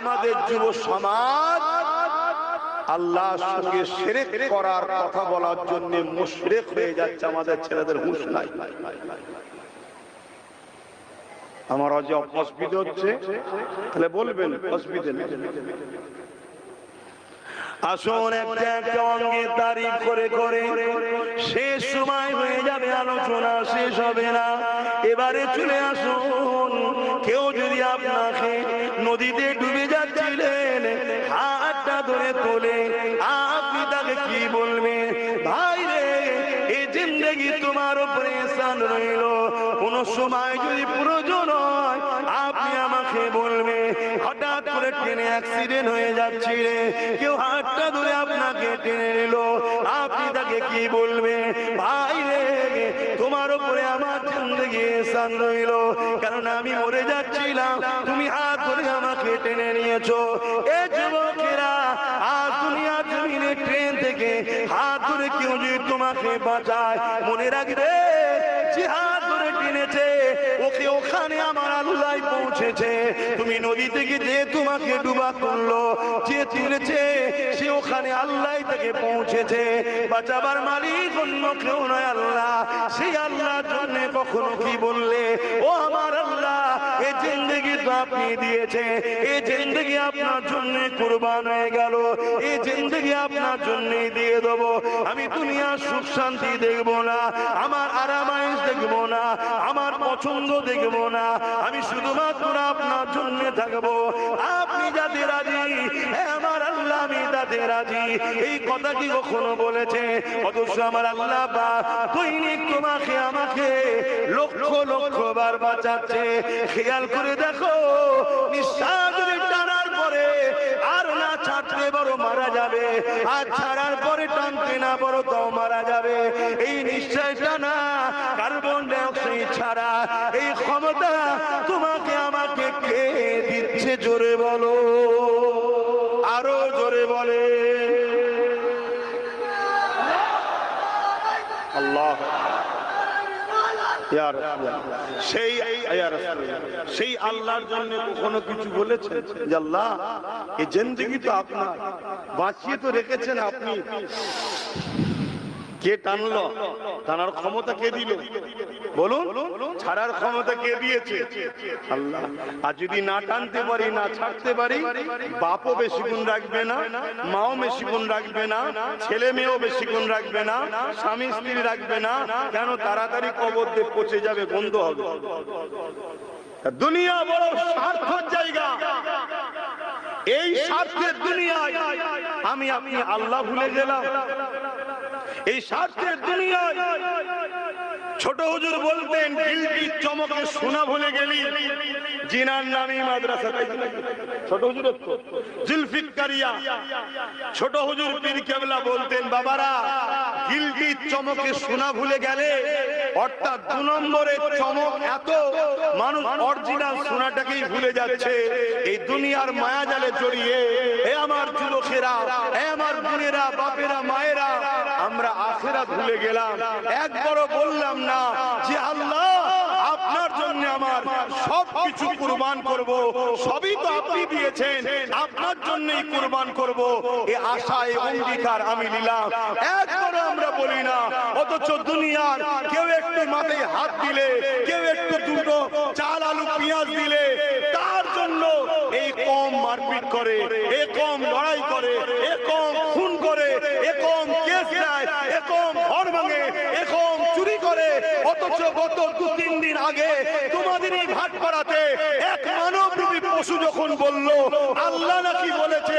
আমাদের যুব সমাজ আল্লাহ করার কথা বলার জন্য মুশরেক হয়ে যাচ্ছে, আমাদের ছেলেদের হুঁশ নাই। আমার অজ অসুবিধা হচ্ছে, তাহলে বলবেন, অসুবিধা আসুন অঙ্গে তারিফ করে করে, শেষ সময় হয়ে যাবে, আলোচনা শেষ হবে না। এবারে চলে আসুন। কেউ যদি আপনাকে নদীতে ডুবে যাচ্ছিলেন, হাতটা ধরে তোলে, আপনি তাকে কি বলবেন? ভাই রে এই জিন্দগি তোমার উপরে এসান রইল। কোন সময় যদি প্রয়োজন হয়, আপনি আমাকে বলবে হঠাৎ করে ট্রেনে অ্যাক্সিডেন্ট হয়ে যাচ্ছে রে কেউ হাতটা ধরে আপনাকে টেনে নিল। আপনি তাকে কি বলবে ভাই রে তোমার উপরে আমার জিন্দগি এসান রইল। কারণ আমি মরে যাচ্ছিলাম, তুমি হাত ধরে আমাকে টেনে নিয়েছো। এ যুবকেরা, আজ দুনিয়া জমিনে ট্রেন থেকে হাত ধরে কেউ যদি তোমাকে বাঁচায়, মনে রাখবে যে হাত ধরে টেনেছে, ওকে ওখানে আমার আল্লাহ পৌঁছেছে। তুমি নদী থেকে যে তোমাকে ডুবা করল যে তুলেছে সে ওখানে আল্লাহ থেকে পৌঁছেছে। বাঁচাবার মালিক অন্য কেউ নয় আল্লাহ। সেই আল্লাহর জন্য কখনো কি বললে? ও আমার আল্লাহ এই জিন্দগি তো আপনি দিয়েছে। এই জিন্দগি আপনার জন্য কুরবান হয়ে গেল। এই জিন্দগি আপনার জন্যই দিয়ে দেবো। আমি দুনিয়ার সুখ শান্তি দেখব না। আমার আরামাইশ দেখব না। আমার পছন্দ দেখব না। আমি শুধুমাত্র আপনার জন্য থাকব। আপনি যাতে রাজি হে আমার আল্লাহ রাজি। এই কথা কি কখনো বলেছে? অথচ আমার আল্লাহ বা তোমাকে, আমাকে লক্ষ লক্ষ বার বাঁচাচ্ছে। খেয়াল করে দেখো টানার পরে আর না ছাড়তে বড় মারা যাবে, আর ছাড়ার পরে টানতে না বড় তাও মারা যাবে। সেই আল্লাহর জন্য কখনো কিছু বলেছেন যে আল্লাহ, এই জিন্দগি তো আপনার, বাঁচিয়ে তো রেখেছেন আপনি। কে টানলো? টানার ক্ষমতা কে দিল? বলুন, ছাড়ার ক্ষমতা কে দিয়েছে? আল্লাহ। আর যদি না টানতে পারি, না ছাড়তে পারি, বাপও বেশি গুণ রাখবে না, মাও বেশি গুণ রাখবে না, ছেলে মেয়েও বেশি গুণ রাখবে না, স্বামী স্ত্রী রাখবে না, কেন তাড়াতাড়ি কবর দিয়ে পচে যাবে, বন্ধ হবে। দুনিয়া বড় স্বার্থের জায়গা। এই স্বার্থের দুনিয়ায় আমি আমি আল্লাহ ভুলে গেলাম। এই স্বার্থের দুনিয়ায় ছোট হুজুর বলতেন, গিলটি চমকে সোনা ভুলে গেলি। জিনার নামে মাদ্রাসা ছোট হুজুর জুলফিকারিয়া। ছোট হুজুর পীর কেবলা বলতেন, বাবারা, গিলটি চমকে সোনা ভুলে গেলে, অর্থাৎ দু নম্বরের চমক এত, মানুষ অরিজিনাল সোনাটাকেই ভুলে যাচ্ছে। এই দুনিয়ার মায়া জালে জড়িয়ে, হে আমার যুবকেরা এ আমার বোনেরা, বাপেরা, মায়েরা, আমরা আখেরা ভুলে গেলাম। একবারও বললাম না যে আল্লাহ আপনার জন্য আমার সব কিছু কুরবান করব। সবই তো আপনি দিয়েছেন। আপনার জন্যই কুরবান করব। এ আশা, এ অঙ্গীকার আমি নিলাম। একবারও আমরা বলি না। অথচ দুনিয়ার কেউ একটু মাথায় হাত দিলে, কেউ একটু দুটো চাল, আলু, পেঁয়াজ দিলে, তার জন্য এই কম মারপিট করে এ কম লড়াই করে এ কম খুন করে এ কম কেস দেয় এ কম ঘর ভাঙে এ কম চুরি করে অথচ গত দু তিন দিন আগে তোমাদের এই ভাট পাড়াতে এক মানব রূপী পশু যখন আল্লাহ নাকি বলেছে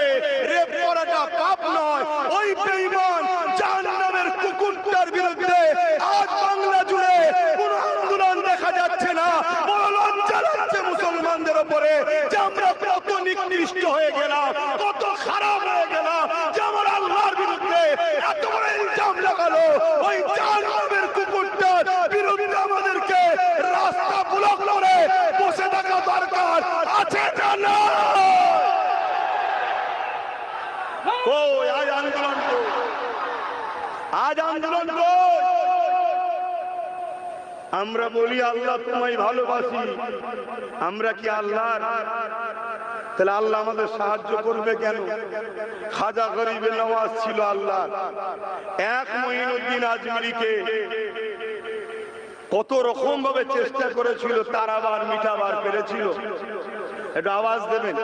রেপ করাটা পাপ নয় ওই বেঈমান জাহান্নামের কুকুরটার বিরুদ্ধে আজ বাংলা জুড়ে কোন আন্দোলন দেখা যাচ্ছে না বড় লজ্জা লাগছে মুসলমানদের উপরে যে আমরা কত নিকৃষ্ট হয়ে গেলাম কত খারাপ হয়ে গেলাম যে আমার আল্লাহর বিরুদ্ধে এত বড় ইলজাম লাগালো ওই জাহান্নামের কুকুরটার বিরুদ্ধে আমাদেরকে রাস্তা ব্লক করে বসে থাকা দরকার আছে না কই আজ আন্দোলন কই? আজ আন্দোলন কই? আমরা বলি, আল্লাহ তোমায় ভালোবাসি। আমরা কি আল্লাহর? তাহলে আল্লাহ আমাদের সাহায্য করবে কেন? খাজা গরিবে নওয়াজ ছিল আল্লাহ এক মঈনুদ্দিন আজমিরিকে কত রকম ভাবে চেষ্টা করেছিল তার আবার মিঠাবার পেরেছিল। একটু আওয়াজ দেবেন?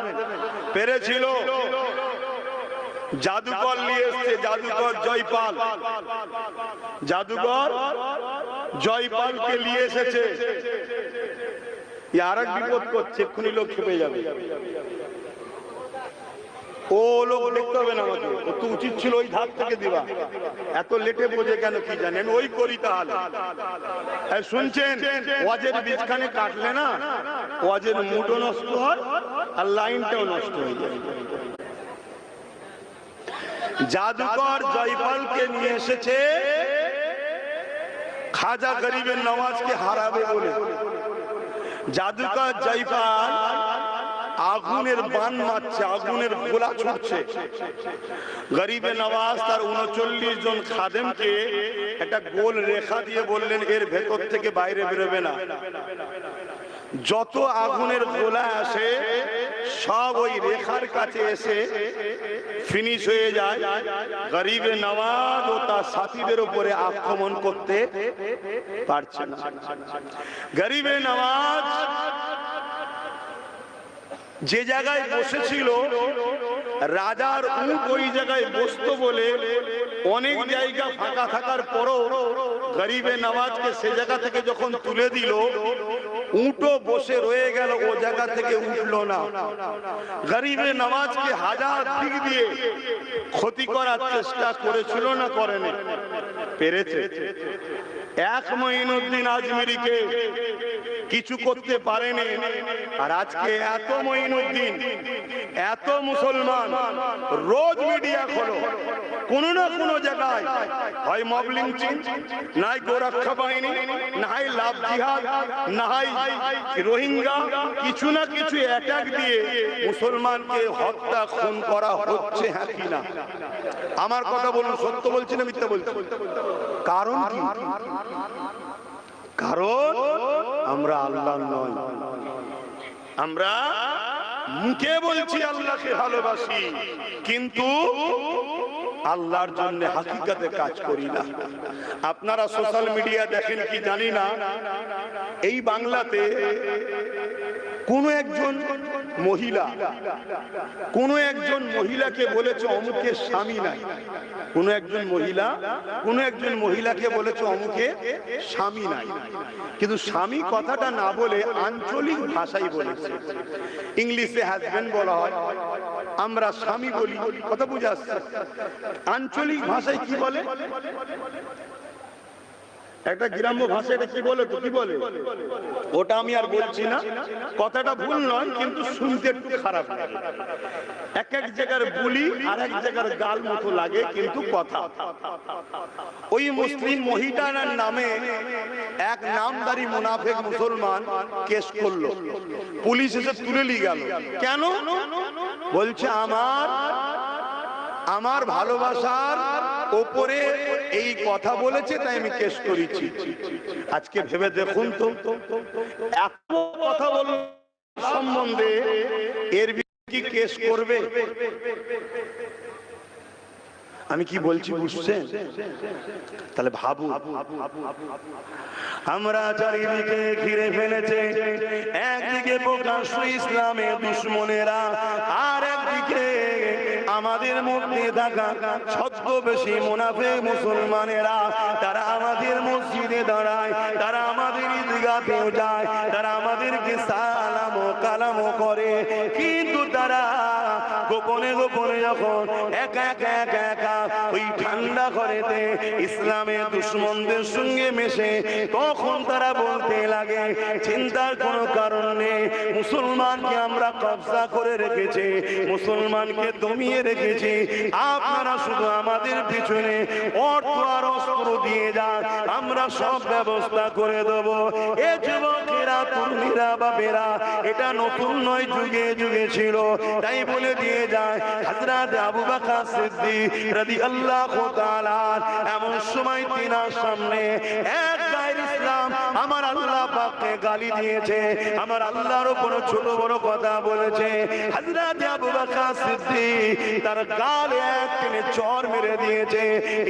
পেরেছিল। জাদুকর নিয়ে এসছে, জাদুকর জয়পাল। জাদুকর? জয়পালকে নিয়ে এসেছে। আর এক বিপদ করছে এক্ষুনি লোক খেপে যাবে। ও লোক দেখতে হবে না তো উচিত ছিল ওই ধাপ থেকে দিবা এত লেটে বোঝে কেন কি জানেন ওই করি তাহলে। শুনছেন? ওয়াজের বীজখানে কাটলে না, ওয়াজের মুডও নষ্ট হয় আর লাইনটাও নষ্ট হয়ে যায়। জাদুকর জয়পালকে নিয়ে এসেছে খাজা গরিবের নওয়াজকে হারাবে বলে জাদুকর জয়পাল আগুনের বান মারছে আগুনের গোলা ছুটছে। গরিবে নওয়াজ তার উনচল্লিশ জন খাদেমকে একটা গোল রেখা দিয়ে বললেন এর ভেতর থেকে বাইরে বেরোবে না। যত আগুনের গোলা আসে সব ওই রেখার কাছে এসে ফিনিশ হয়ে যায়। গরিবে নওয়াজ ও তার সাথীদের উপরে আক্রমণ করতে পারছে না। গরিবে নওয়াজ যে জায়গায় বসেছিল, রাজার উট ওই জায়গায় বসতো বলে অনেক জায়গা ফাঁকা থাকার পরও গরিবে নওয়াজকে সে জায়গা থেকে যখন তুলে দিল উটও বসে রয়ে গেল, ও জায়গা থেকে উঠল না। গরিবে নওয়াজকে হাজার দিক দিয়ে ক্ষতি করার চেষ্টা করেছিল না করেনি, পেরেছে। এক মঈনুদ্দিন আজমিরিকে কিছু করতে পারেনি। আর আজকে এত মঈনুদ্দিন, এত মুসলমান, রোজ মিডিয়া খোলো। কোন না কোন জায়গায় হয় মবলিং নাই গোরক্ষা বাহিনী নাই লাভ জিহাদ নাই রোহিঙ্গা। কিছু না কিছু অ্যাটাক দিয়ে মুসলমানকে হত্যা, খুন করা হচ্ছে হ্যাঁ কি না? আমার কথা বলুন, সত্য বলছি না মিথ্যা বলছি? কারণ কি? কারণ আমরা আল্লাহ নয়। আমরা মুখে বলছি আল্লাহকে ভালোবাসি, কিন্তু আল্লাহর জন্য হাকিকাতে কাজ করি না। আপনারা সোশ্যাল মিডিয়া দেখেন কি জানি না, এই বাংলাতে কোন একজন মহিলা। কোন একজন মহিলাকে বলেছে অমুকের স্বামী নাই। কোন একজন মহিলা, কোন একজন মহিলাকে বলেছে অমুকে স্বামী নাই। কিন্তু স্বামী কথাটা না বলে আঞ্চলিক ভাষাই বলেছে। ইংলিশে হাজবেন্ড বলা হয়, আমরা স্বামী বলি, কথা বুঝে আসছে। আঞ্চলিক ভাষায় কি বলে? একটা গ্রাম্য ভাষা এটা কি বলে তো কি বলে? ওটা আমি আর বলছি না। কথাটা ভুল নয়, কিন্তু শুনতে একটু খারাপ এক এক জায়গার বুলি আর এক জায়গার গাল মতো লাগে, কিন্তু কথা। ওই মুসলিম মহিলার নামে এক নামদারি মুনাফেক মুসলমান কেস করল। পুলিশ এসে তুলে নিয়ে গেল। কেন? বলছে, আমার আমার ভালোবাসার ওপরে এই কথা বলেছে, তাই আমি কেস করেছি। আজকে ভেবে দেখুন তো, এত কথা বল সম্বন্ধে, এর কি কেস করবে? আমি কি বলছি বুঝছেন? তাহলে ভাবু আমরা চারিদিকে ঘিরে ফেলেছে, একদিকে প্রকাশ্য ইসলামের দুশ্মনেরা, আর একদিকে আমাদের মধ্যে থাকা ছদ্মবেশী মুনাফে মুসলমানেরা, তারা আমাদের মসজিদে দাঁড়ায়, তারা আমাদের ঈদগাতেও যায়, তারা আমাদেরকে সালাম ও কালাম করে। গোপনে গোপনে যখন একা একা একা একা ওই ঠান্ডা ঘরেতে ইসলামের দুশ্মনদের সঙ্গে মেশে তখন তারা বলতে লাগে, চিন্তার কোনো কারণ নেই। মুসলমানকে আমরা কবজা করে রেখেছি, মুসলমানকে দমিয়ে রেখেছি। আপনারা শুধু আমাদের পিছনে অর্থ আর অস্ত্র দিয়ে যান, আমরা সব ব্যবস্থা করে দেবো। এ যুবকেরা তরুণীরা বাবেরা এটা নতুন নয়, যুগে যুগে ছিল। তাই বলে দিয়ে যায় হাজরাত আবু বাকা সিদ্দিক রাদিয়াল্লাহু তাআলা, এমন সময় তিনার সামনে এক গায়ের আমার আল্লাহ পাককে গালি দিয়েছে, আমার আল্লাহর উপর ছোট বড় কথা বলেছে। হযরত আবু বকর সিদ্দিক তার গালে এক টেনে চর মেরে দিয়েছে।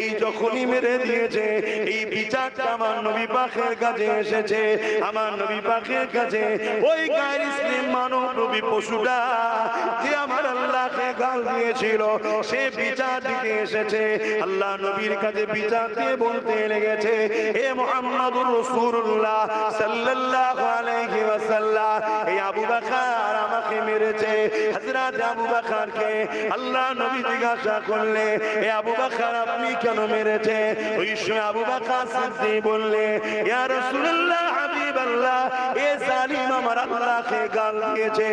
এই যখনই মেরে দিয়েছে, এই বিচারটা আমার নবী পাকের কাছে এসেছে। আমার নবী পাকের কাছে, ওই গায়ের ইসলাম মানব নবী পশুটা যে আমার আল্লাহকে গাল দিয়েছিল, সে বিচার দিতে এসেছে। আল্লাহ নবীর কাছে বিচার দিয়ে বলতে লেগেছে হে মোহাম্মদুর রাসূলুল্লাহ সাল্লাল্লাহু আলাইহি ওয়াসাল্লাম, এই আবু বকর আমাকে মেরেছে। হযরত আবু বকরকে আল্লাহ নবী জিজ্ঞাসা করলে, এ আবু বকর, আপনি কেন মেরেছে ওই সময় আবু বকর সিদ্দিক বললে, ইয়া রাসূলুল্লাহ হাবিবাল্লাহ এ জালিম আমার আল্লাহকে গাল দিয়েছে।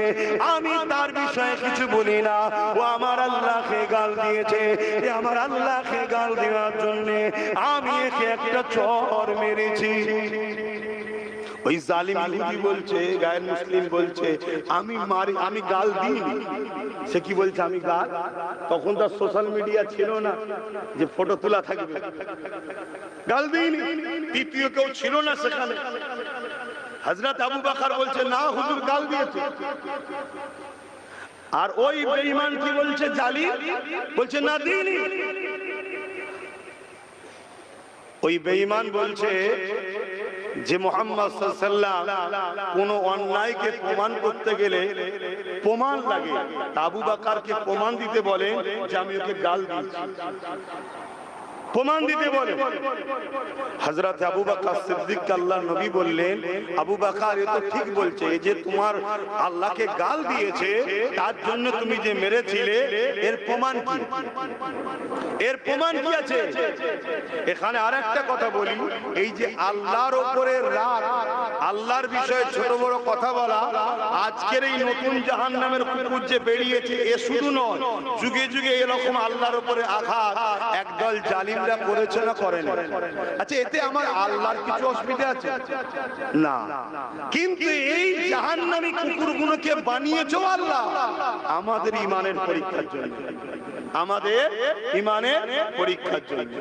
আমি তার বিষয়ে কিছু বলি না। ও আমার আল্লাহকে গাল দিয়েছে। এ আমার আল্লাহকে গাল দেওয়ার জন্য আমি একে একটা চর মেরেছি। ওই জালিম ইহুদি বলছে, গায়ের মুসলিম বলছে, আমি মারি, আমি গাল দিইনি। সে কি বলছে, আমি গাল? তখন তার সোশ্যাল মিডিয়া ছিল না যে ফটো তোলা থাকবে। গাল দিইনি। তৃতীয় কেউ ছিল না সেখানে। হজরত আবু বাকার বলছে, না, হুজুর গাল দিয়েছে। আর ওই বেঈমান কি বলছে জালি বলছে, না, দিইনি। ওই বেঈমান বলছে যে, মোহাম্মদ সাল্লাম কোন অন্যায়কে প্রমাণ করতে গেলে প্রমাণ লাগে। আবু বাকারকে প্রমাণ দিতে বলে যে, আমি ওকে গাল দিয়েছি। প্রমাণ দিতে বলে। হযরত আবু বকর সিদ্দিক আল্লাহ নবী বললেন, আবু বকর, এ তো ঠিক বলছে, এই যে তোমার আল্লাহকে গাল দিয়েছে, তার জন্য তুমি যে মেরেছিলে, এর প্রমাণ কি? এর প্রমাণ কি আছে? এখানে আরেকটা কথা বলি, এই যে আল্লাহর উপরে রাগ, আল্লাহর বিষয়ে ছোট বড় কথা বলা, আজকের এই নতুন জাহান্নামের কুকুর যে বেরিয়েছে, এ শুধু নয়, যুগে যুগে এরকম আল্লাহর উপরে আঘাত, একদল জালিমরা করেছে না করে আচ্ছা এতে আমার আল্লাহর কিছু অসুবিধা আছে? না। কিন্তু এই জাহান্নামী কুকুরগুলোকে বানিয়েছো আল্লাহ আমাদের ইমানের পরীক্ষার জন্য। আমাদের ইমানের পরীক্ষার জন্য।